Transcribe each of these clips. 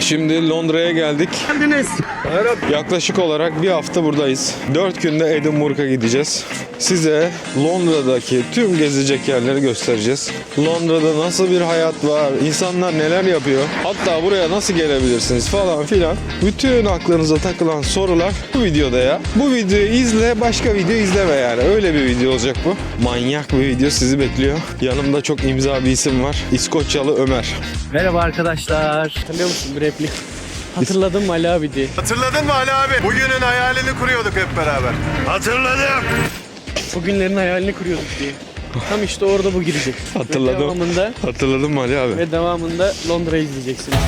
Şimdi Londra'ya geldik. Yaklaşık olarak bir hafta buradayız. 4 günde Edinburgh'a gideceğiz. Size Londra'daki tüm gezecek yerleri göstereceğiz. Londra'da nasıl bir hayat var, insanlar neler yapıyor, hatta buraya nasıl gelebilirsiniz falan filan. Bütün aklınıza takılan sorular bu videoda ya. Bu videoyu izle, başka video izleme yani. Öyle bir video olacak bu. Manyak bir video sizi bekliyor. Yanımda çok imza bir isim var. İskoçyalı Ömer. Merhaba arkadaşlar. Hatırlıyor musun bir replik? Hatırladım mı Ali abi diye. Hatırladın mı Ali abi? Bugünün hayalini kuruyorduk hep beraber. Hatırladım. Bugünlerin hayalini kuruyorduk diye. Tam işte orada bu girecek. Hatırladım. Ve devamında, Hatırladın mı Ali abi? ve devamında Londra'yı izleyeceksiniz.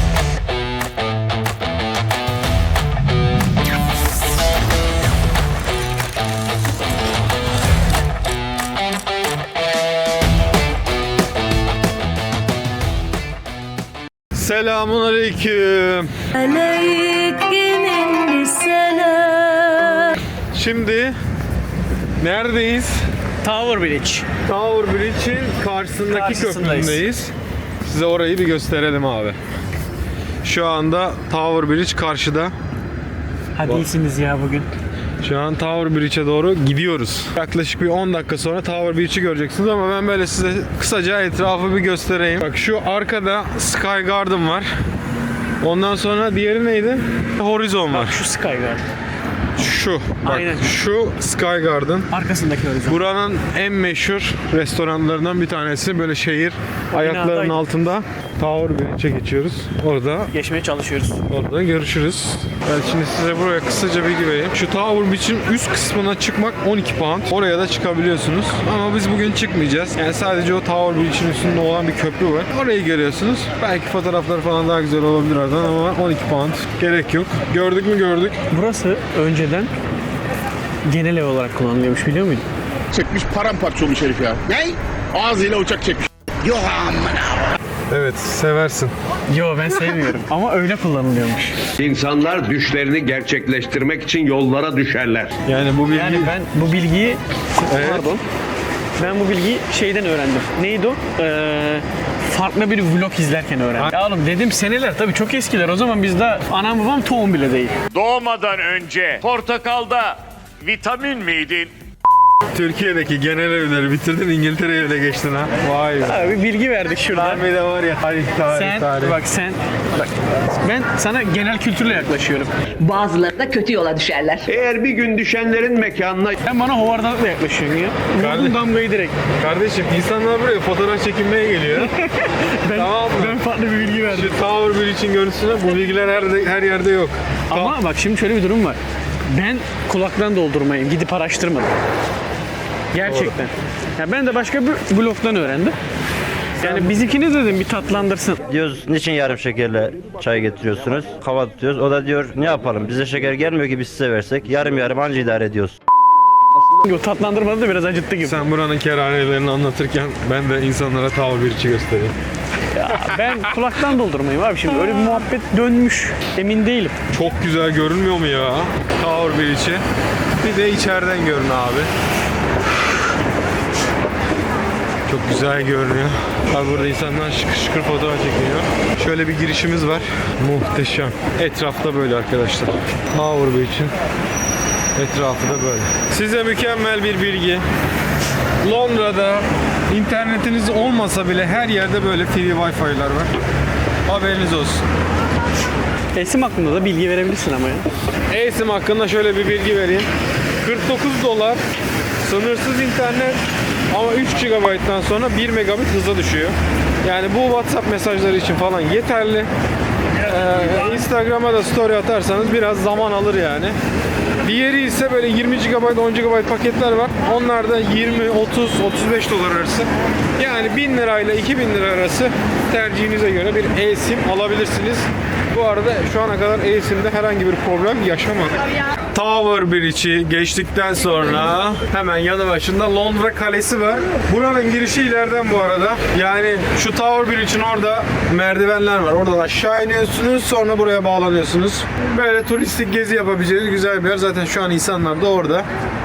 Selamun aleyküm. Aleyküm selam. Şimdi neredeyiz? Tower Bridge. Tower Bridge'in karşısındaki Karşısındayız. köpründeyiz. Size orayı bir gösterelim abi. Şu anda Tower Bridge karşıda. Hadi iyisiniz ya bugün. Şu an Tower Bridge'e doğru gidiyoruz. Yaklaşık bir 10 dakika sonra Tower Bridge'i göreceksiniz ama ben böyle size kısaca etrafı bir göstereyim. Bak şu arkada Sky Garden var. Ondan sonra diğeri neydi? Horizon var. Bak şu Sky Garden. Şu. Bak Aynen. şu Sky Garden. Arkasındaki horizon. Buranın en meşhur restoranlarından bir tanesi. Böyle şehir ayaklarının Binadaydı. altında. Tower Bridge'e geçiyoruz. Orada Geçmeye çalışıyoruz. Orada görüşürüz. Ben şimdi size buraya kısaca bilgi vereyim. Şu Tower Beach'in üst kısmına çıkmak 12 pound. Oraya da çıkabiliyorsunuz. Ama biz bugün çıkmayacağız. Yani sadece o Tower Beach'in üstünde olan bir köprü var. Orayı görüyorsunuz. Belki fotoğraflar falan daha güzel olabilir oradan ama 12 pound. Gerek yok. Gördük mü gördük. Burası önceden genel ev olarak kullanılıyormuş biliyor muydun? çekmiş paramparça olmuş herif ya. Ne? Ağzıyla uçak çekmiş. Yok amına. Evet seversin. Yo ben sevmiyorum ama öyle kullanılıyormuş. İnsanlar düşlerini gerçekleştirmek için yollara düşerler. Yani bu bilgi... Yani ben bu bilgiyi Evet. pardon. Ben bu bilgiyi şeyden öğrendim. Neydi o? Ee, farklı bir vlog izlerken öğrendim. Ya oğlum dedim seneler tabii çok eskiler. O zaman biz daha anam babam tohum bile değil. Doğmadan önce portakalda vitamin miydin? Türkiye'deki genel evleri bitirdin İngiltere'ye bile geçtin ha. Vay be. Abi bilgi verdik şurada. Harbi de var ya tarih tarih Sen tarih. bak sen bak ben sana genel kültürle yaklaşıyorum. Bazıları da kötü yola düşerler. Eğer bir gün düşenlerin mekanına Sen bana hovardalıkla yaklaşıyorsun ya. Vurdun damgayı direkt. Kardeşim insanlar buraya fotoğraf çekinmeye geliyor. Ben, Tamam mı? ben farklı bir bilgi verdim. Şu Tower Bridge'in görüntüsüne bu bilgiler her, her yerde yok. Ama bak şimdi şöyle bir durum var. Ben kulaktan doldurmayayım. Gidip araştırmadım. Gerçekten. Ya ben de başka bir blogdan öğrendim. Yani bizimkini dedim bir tatlandırsın. Diyoruz niçin yarım şekerle çay getiriyorsunuz? Hava tutuyoruz. O da diyor ne yapalım bize şeker gelmiyor ki biz size versek. Yarım yarım anca idare ediyoruz. O tatlandırmadı da biraz acıttı gibi. Sen buranın kerhanelerini anlatırken ben de insanlara Tower Bridge'i göstereyim. Ya ben kulaktan doldurmayayım abi şimdi öyle bir muhabbet dönmüş. Emin değilim. Çok güzel görünmüyor mu ya? Tower Bridge'i. Bir de içeriden görün abi. Çok güzel görünüyor. Abi burada insanlar şıkır şıkır fotoğraf çekiliyor. Şöyle bir girişimiz var. Muhteşem. Etrafta böyle arkadaşlar. Tower Bridge'in etrafı da böyle. Size mükemmel bir bilgi. Londra'da internetiniz olmasa bile her yerde böyle free wifi'lar var. Haberiniz olsun. Esim hakkında da bilgi verebilirsin ama ya. eSIM hakkında şöyle bir bilgi vereyim. 49 dolar sınırsız internet ama 3 GB'dan sonra 1 megabit hıza düşüyor. Yani bu WhatsApp mesajları için falan yeterli. Ee, Instagram'a da story atarsanız biraz zaman alır yani. Diğeri ise böyle 20 GB, 10 GB paketler var. Onlar da 20, 30, 35 dolar arası. Yani 1000 lirayla 2000 lira arası tercihinize göre bir eSIM alabilirsiniz. Bu arada şu ana kadar eSIM'de herhangi bir problem yaşamadık. Tower Bridge'i geçtikten sonra hemen yanı başında Londra Kalesi var. Buranın girişi ileriden bu arada. Yani şu Tower Bridge'in orada merdivenler var. Oradan aşağı iniyorsunuz sonra buraya bağlanıyorsunuz. Böyle turistik gezi yapabileceğiniz güzel bir yer. Zaten şu an insanlar da orada.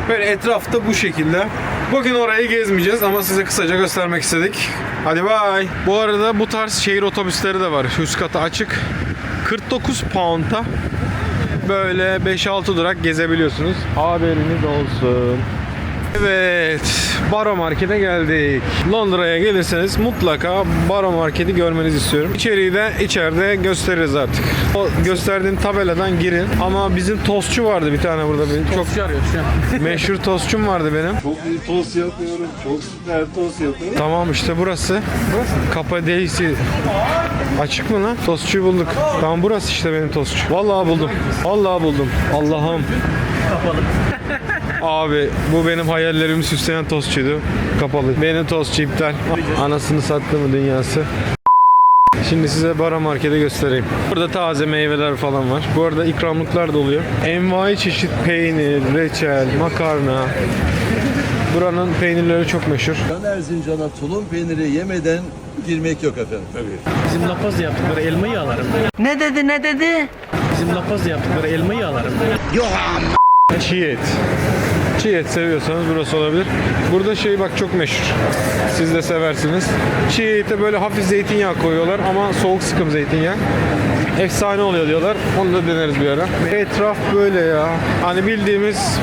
Böyle etrafta bu şekilde. Bugün orayı gezmeyeceğiz ama size kısaca göstermek istedik. Hadi bay. Bu arada bu tarz şehir otobüsleri de var. Üst katı açık. 49 pound'a böyle 5-6 durak gezebiliyorsunuz. Haberiniz olsun. Evet, Baro Market'e geldik. Londra'ya gelirseniz mutlaka Baro Market'i görmenizi istiyorum. İçeriği de içeride gösteririz artık. O gösterdiğim tabeladan girin. Ama bizim tostçu vardı bir tane burada. Benim çok Çok arıyor şu an. meşhur tostçum vardı benim. Çok iyi tost yapıyorum. Çok süper tost yapıyorum. Tamam işte burası. Kapadeysi. Açık mı lan? Tostçuyu bulduk. Tamam burası işte benim tostçu. Vallahi buldum. Vallahi buldum. Allah'ım. Kapalı. Abi bu benim hayallerimi süsleyen tostçuydu. Kapalı. Benim tostçu iptal. Anasını sattı mı dünyası. Şimdi size bara markete göstereyim. Burada taze meyveler falan var. Bu arada ikramlıklar da oluyor. Envai çeşit peynir, reçel, makarna. Buranın peynirleri çok meşhur. Erzincan'a tulum peyniri yemeden girmek yok efendim. Bizim lapaz yaptıkları elmayı alırım. Ne dedi ne dedi? Bizim lapaz yaptıkları elmayı alırım. Çiğ et. Çiğ et seviyorsanız burası olabilir. Burada şey bak çok meşhur. Siz de seversiniz. Çiğ ete böyle hafif zeytinyağı koyuyorlar ama soğuk sıkım zeytinyağı. Efsane oluyor diyorlar. Onu da deneriz bir ara. Etraf böyle ya. Hani bildiğimiz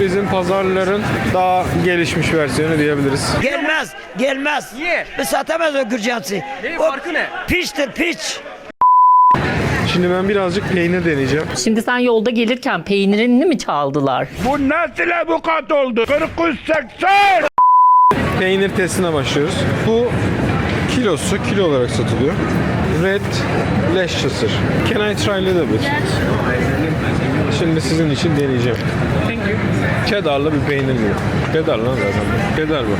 bizim pazarların daha gelişmiş versiyonu diyebiliriz. Gelmez gelmez. Niye? Satamaz o Gürcansı. Ne farkı ne? Piçtir piç. Şimdi ben birazcık peynir deneyeceğim. Şimdi sen yolda gelirken peynirini mi çaldılar? Peynir testine başlıyoruz. Bu kilosu kilo olarak satılıyor. Red Leicestershire. Can I try a little bit? Şimdi sizin için deneyeceğim. Cheddar'lı bir peynir gibi. Cheddar lan zaten. Cheddar bu.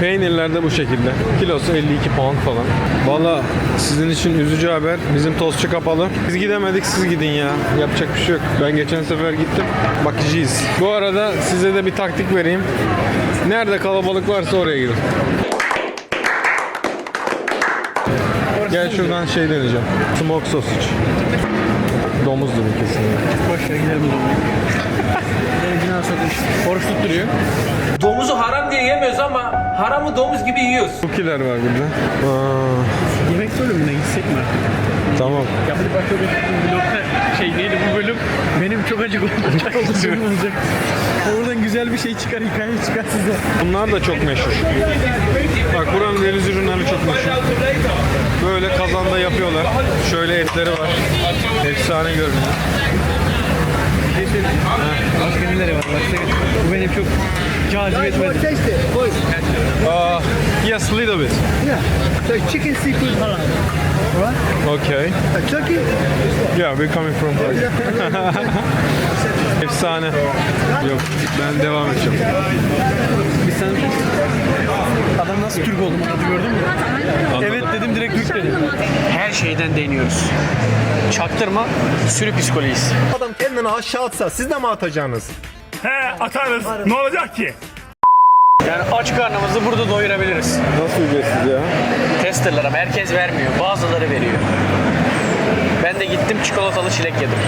Peynirler de bu şekilde. Kilosu 52 pound falan. Valla sizin için üzücü haber. Bizim tostçu kapalı. Biz gidemedik siz gidin ya. Yapacak bir şey yok. Ben geçen sefer gittim. Bakacağız. Bu arada size de bir taktik vereyim. Nerede kalabalık varsa oraya gidin. Gel şuradan şey deneyeceğim. Smoke sausage. Domuz gibi kesinlikle. Ver gidelim satış. Oruç tutturuyor. Domuzu haram diye yemiyoruz ama haramı domuz gibi yiyoruz. Cookie'ler var burada. Aa, Yemek bölümüne gitsek mi artık? tamam. Ya bu başka bir blokta şey neydi bu bölüm? Benim çok acık olacak. olacak. Oradan güzel bir şey çıkar, hikaye çıkar size. Bunlar da çok meşhur. Bak buranın deniz ürünleri çok meşhur. Böyle kazanda yapıyorlar. Şöyle etleri var. Efsane görünüyor. Başka neleri var? Başka Bu benim çok cazip etmedi. Aa, yes, little bit. chicken seafood halal. Okay. Turkey? Yeah, we're coming from Turkey. Efsane. Yok, ben devam edeceğim. Biz sen... Adam nasıl Türk oldu anladı gördün mü? Evet dedim direkt Türk dedim. Her şeyden deniyoruz. Çaktırma, sürü psikolojisi. Adam kendini aşağı atsa siz de mi atacaksınız? He atarız. Ne olacak ki? Yani aç karnımızı burada doyurabiliriz. Nasıl ücretsiz ya? Testerler ama herkes vermiyor. Bazıları veriyor. Ben de gittim çikolatalı çilek yedim.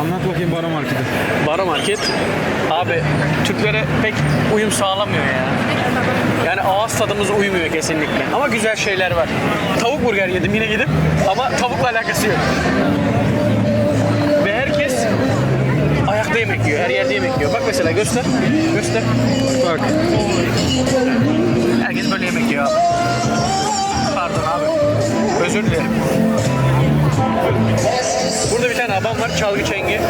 Anlat bakayım bana marketi. Bara market abi Türklere pek uyum sağlamıyor ya. Yani ağız tadımız uymuyor kesinlikle. Ama güzel şeyler var. Tavuk burger yedim yine gidip ama tavukla alakası yok. Ayakta yemek yiyor. Her yerde yemek yiyor. Bak mesela göster. Göster. Bak, Herkes böyle yemek yiyor abi. Pardon abi. Özür dilerim. Burada bir tane adam var çalgı çengi.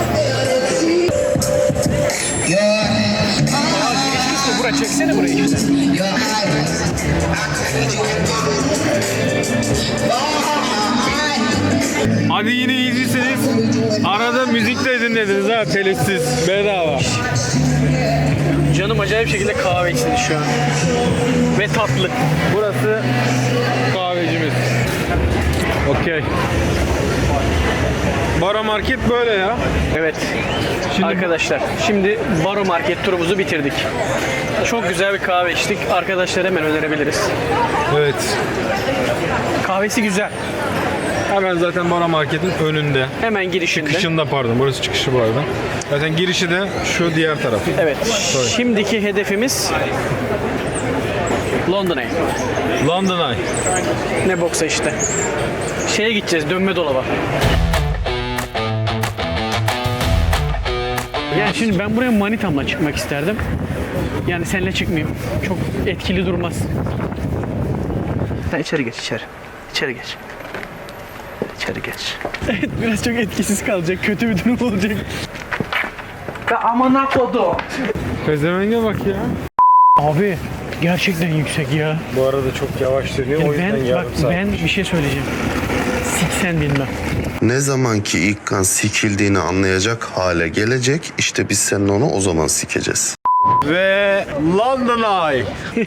Aa, giriş kısmı bura çeksene burayı işte. Hadi yine iyisiniz. Arada müzik de dinlediniz ha, telifsiz, bedava. Canım acayip şekilde kahve içti şu an. Ve tatlı. Burası kahvecimiz. Okey. Bara market böyle ya. Evet. Arkadaşlar şimdi Baro Market turumuzu bitirdik. Çok güzel bir kahve içtik. Arkadaşlara hemen önerebiliriz. Evet. Kahvesi güzel. Hemen zaten Bara Market'in önünde. Hemen girişinde. Çıkışında pardon. Burası çıkışı bu arada. Zaten girişi de şu diğer taraf. Evet. Sorry. Şimdiki hedefimiz London Eye. London Eye. Ne boksa işte. Şeye gideceğiz dönme dolaba. Yani şimdi ben buraya manitamla çıkmak isterdim. Yani seninle çıkmayayım. Çok etkili durmaz. Sen içeri geç içeri. İçeri geç. İçeri geç. Biraz çok etkisiz kalacak. Kötü bir durum olacak. Ya amına kodu. Pezevenge bak ya. Abi gerçekten yüksek ya. Bu arada çok yavaş dönüyor. Yani ben bak ben bir şey söyleyeceğim. Siksen bilmem. Ne zaman ki ilk kan sikildiğini anlayacak hale gelecek işte biz senin onu o zaman sikeceğiz. Ve London Eye.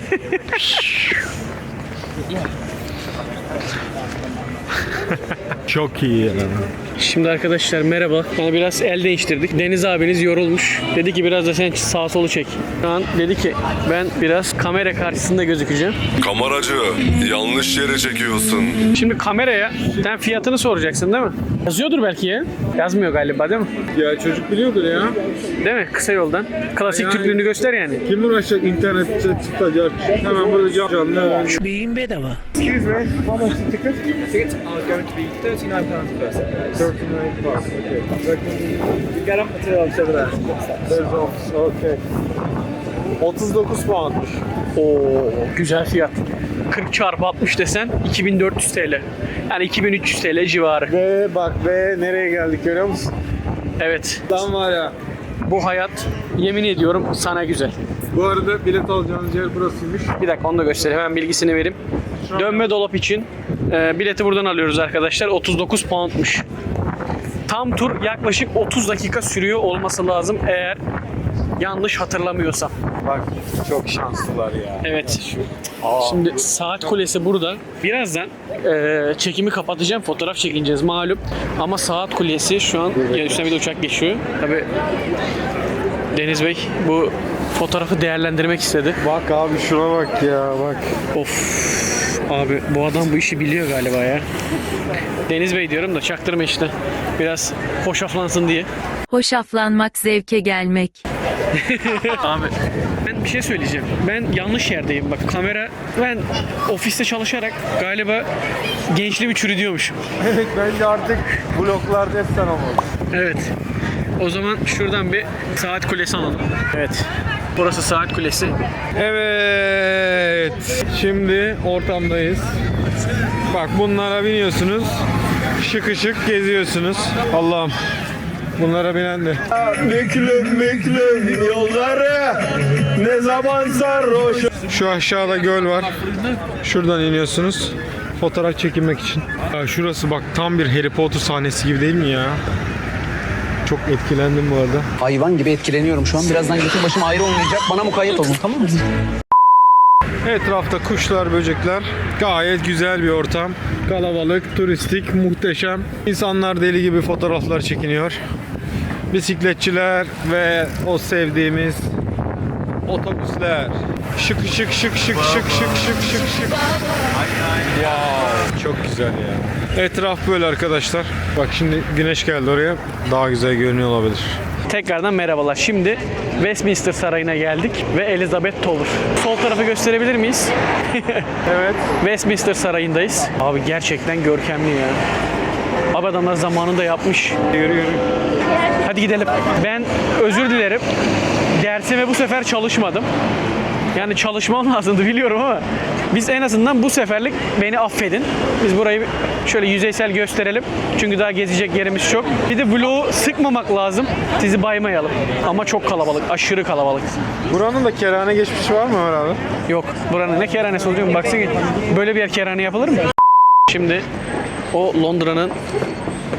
Çok iyi ya. Şimdi arkadaşlar merhaba. Yani biraz el değiştirdik. Deniz abiniz yorulmuş. Dedi ki biraz da sen sağ solu çek. Şu an dedi ki ben biraz kamera karşısında gözükeceğim. Kameracı yanlış yere çekiyorsun. Şimdi kameraya sen fiyatını soracaksın değil mi? Yazıyordur belki ya. Yazmıyor galiba değil mi? Ya çocuk biliyordur ya. Değil mi? Kısa yoldan. Klasik Yani- Türklüğünü göster yani. Kim uğraşacak internette çıkacak? Hemen burada can- canlı. Şu Beyin bedava. Excuse me, how much ticket? Going to be 39 pounds per person. 39 pounds, okay. Get up to over there. There's office, okay. 39 poundmuş. Oo güzel fiyat. 40 çarpı 60 desen 2400 TL. Yani 2300 TL civarı. Ve bak ve nereye geldik görüyor musun? Evet. Lan var ya. Bu hayat yemin ediyorum sana güzel. Bu arada bilet alacağınız yer burasıymış. Bir dakika onu da göstereyim. Hemen bilgisini vereyim. Dönme dolap için e, bileti buradan alıyoruz arkadaşlar. 39 poundmuş. Tam tur yaklaşık 30 dakika sürüyor olması lazım eğer yanlış hatırlamıyorsam. Bak çok şanslılar ya. Evet. Şimdi saat kulesi burada. Birazdan e, çekimi kapatacağım. Fotoğraf çekineceğiz malum. Ama saat kulesi şu an üstüne bir de uçak geçiyor. Tabii Deniz Bey bu fotoğrafı değerlendirmek istedi. Bak abi şuna bak ya bak. Of abi bu adam bu işi biliyor galiba ya. Deniz Bey diyorum da çaktırma işte. Biraz hoşaflansın diye. Hoşaflanmak zevke gelmek. Abi ben bir şey söyleyeceğim. Ben yanlış yerdeyim bak kamera ben ofiste çalışarak galiba gençliğimi çürütüyormuşum. Evet bence artık bloklarda hep sen olmalısın. Evet. O zaman şuradan bir saat kulesi alalım. Evet. Burası saat kulesi. Evet. Şimdi ortamdayız. Bak bunlara biniyorsunuz. Şık şık geziyorsunuz. Allah'ım. Bunlara binen de. Beklem beklem yolları ne zaman sarhoş. Şu aşağıda göl var. Şuradan iniyorsunuz. Fotoğraf çekinmek için. Ya şurası bak tam bir Harry Potter sahnesi gibi değil mi ya? Çok etkilendim bu arada. Hayvan gibi etkileniyorum şu an. Birazdan götür başım ayrı olmayacak. Bana mukayyet olun tamam mı? Etrafta kuşlar, böcekler. Gayet güzel bir ortam. Kalabalık, turistik, muhteşem. İnsanlar deli gibi fotoğraflar çekiniyor. Bisikletçiler ve o sevdiğimiz otobüsler. Şık şık şık şık şık şık şık şık şık. Wow, çok güzel ya. Etraf böyle arkadaşlar. Bak şimdi güneş geldi oraya. Daha güzel görünüyor olabilir. Tekrardan merhabalar. Şimdi Westminster Sarayı'na geldik ve Elizabeth Tower. Sol tarafı gösterebilir miyiz? Evet. Westminster Sarayı'ndayız. Abi gerçekten görkemli ya. Abi adamlar zamanında yapmış. Yürü yürü. Hadi gidelim. Ben özür dilerim. Dersime bu sefer çalışmadım. Yani çalışmam lazımdı biliyorum ama biz en azından bu seferlik beni affedin. Biz burayı şöyle yüzeysel gösterelim. Çünkü daha gezecek yerimiz çok. Bir de vlogu sıkmamak lazım. Sizi baymayalım. Ama çok kalabalık. Aşırı kalabalık. Buranın da kerane geçmişi var mı Ömer abi? Yok. Buranın ne kerhanesi oluyor mu? Baksana. Böyle bir yer kerhane yapılır mı? Şimdi o Londra'nın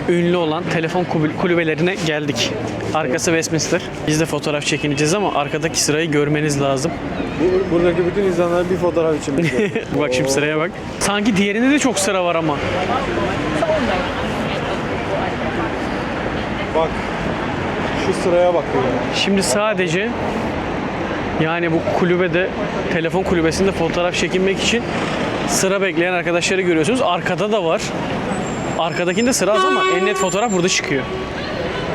ünlü olan telefon kulü- kulübelerine geldik. Arkası Westminster. Biz de fotoğraf çekineceğiz ama arkadaki sırayı görmeniz lazım. Buradaki bütün insanlar bir fotoğraf için bekliyor. Bak şimdi sıraya bak. Sanki diğerinde de çok sıra var ama. bak. Şu sıraya bak. Şimdi sadece yani bu kulübede telefon kulübesinde fotoğraf çekinmek için sıra bekleyen arkadaşları görüyorsunuz. Arkada da var. Arkadakinde sıra az ama en net fotoğraf burada çıkıyor.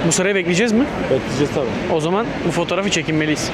Bu sırayı bekleyeceğiz mi? Bekleyeceğiz tabii. O zaman bu fotoğrafı çekinmeliyiz.